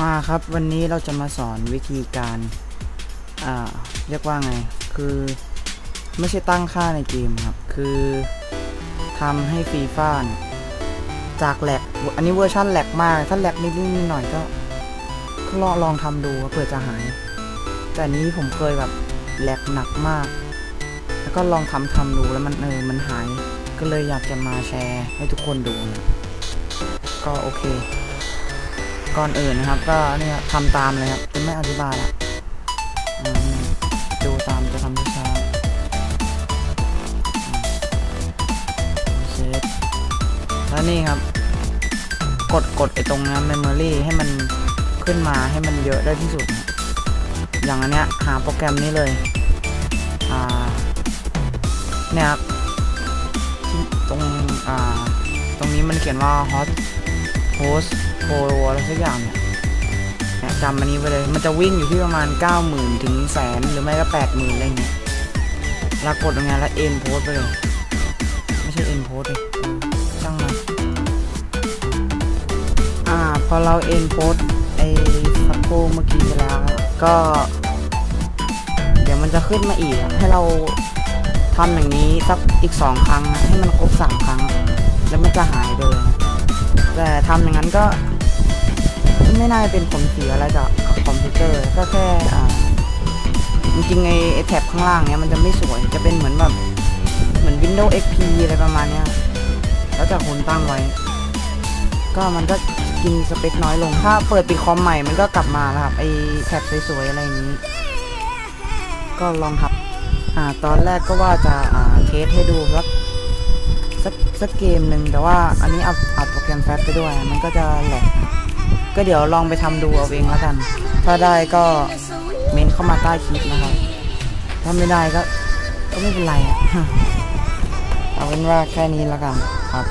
มาครับวันนี้เราจะมาสอนวิธีการอ่าเรียกว่าไง คือไม่ใช่ตั้งค่าในเกมครับ คือทำให้ฟีฟ่านจากแหลกอันนี้เวอร์ชันแหลกมาก ถ้าแหลกนิดๆหน่อยก็ก็ลองลองทำดูเผื่อจะหาย แต่อันนี้ผมเคยแบบแหลกหนักมาก แล้วก็ลองทำทำดูแล้วมันเออมันหาย ก็เลยอยากจะมาแชร์ให้ทุกคนดูนะก็โอเค ก่อนอื่นนะครับ ก็เนี่ยทำตามเลยครับจะไม่อธิบายละอ่านี่ดูตามจะทำช้าๆอ่าเซฟแล้วนี่ครับ กดกดไอตรงนั้น memory ให้มันขึ้นมาให้มันเยอะได้ที่สุด อย่างอันเนี้ยหาโปรแกรมนี้เลย อ่า เนี่ยครับที่ตรง อ่า ตรงนี้มันเขียนว่า hot host pro อะไรสักอย่างเนี่ยจำอันนี้ไว้เลย มันจะวิ่งอยู่ที่ประมาณ 90,000 ถึงแสนหรือไม่ก็ 80,000 อะไรเงี้ยแล้วกดตรงนี้แล้ว end post ไปเลย ไม่ใช่ end post เลยเออช่างมันอ่า พอเรา end post ไอ้ซับโพเมื่อกี้ไปแล้ว ก็ เดี๋ยวมันจะขึ้นมาอีก ให้เราทำอย่างนี้สักอีกสองครั้ง ให้มันครบสามครั้ง แล้วมันจะหายไปเลย แต่ทำอย่างนั้นก็ ไม่น่าจะเป็นผลเสียอะไรจากคอมพิวเตอร์ ก็แค่จริงๆไอ้แท็บข้างล่างเนี้ยมันจะไม่สวย จะเป็นเหมือนแบบเหมือน Windows XP อะไรประมาณเนี้ย แล้วจากคนตั้งไว้ ก็มันก็กินสเปคน้อยลง ถ้าเปิดปิดคอมใหม่มันก็กลับมาแล้วครับไอ้แท็บสวยๆอะไรอย่างนี้ ก็ลองทับอ่าตอนแรกก็ว่าจะอ่าเทสให้ดูสักสักสักเกมหนึ่งแต่ว่าอันนี้อัดอัดโปรแกรมแฟลชไปด้วย มันก็จะแหลก ก็เดี๋ยวลองไปทำดูเอาเองแล้วกัน ถ้าได้ก็เมนเข้ามาใต้คลิปนะครับ ถ้าไม่ได้ก็ก็ไม่เป็นไรอะเอาเป็นว่าแค่นี้แล้วกันครับ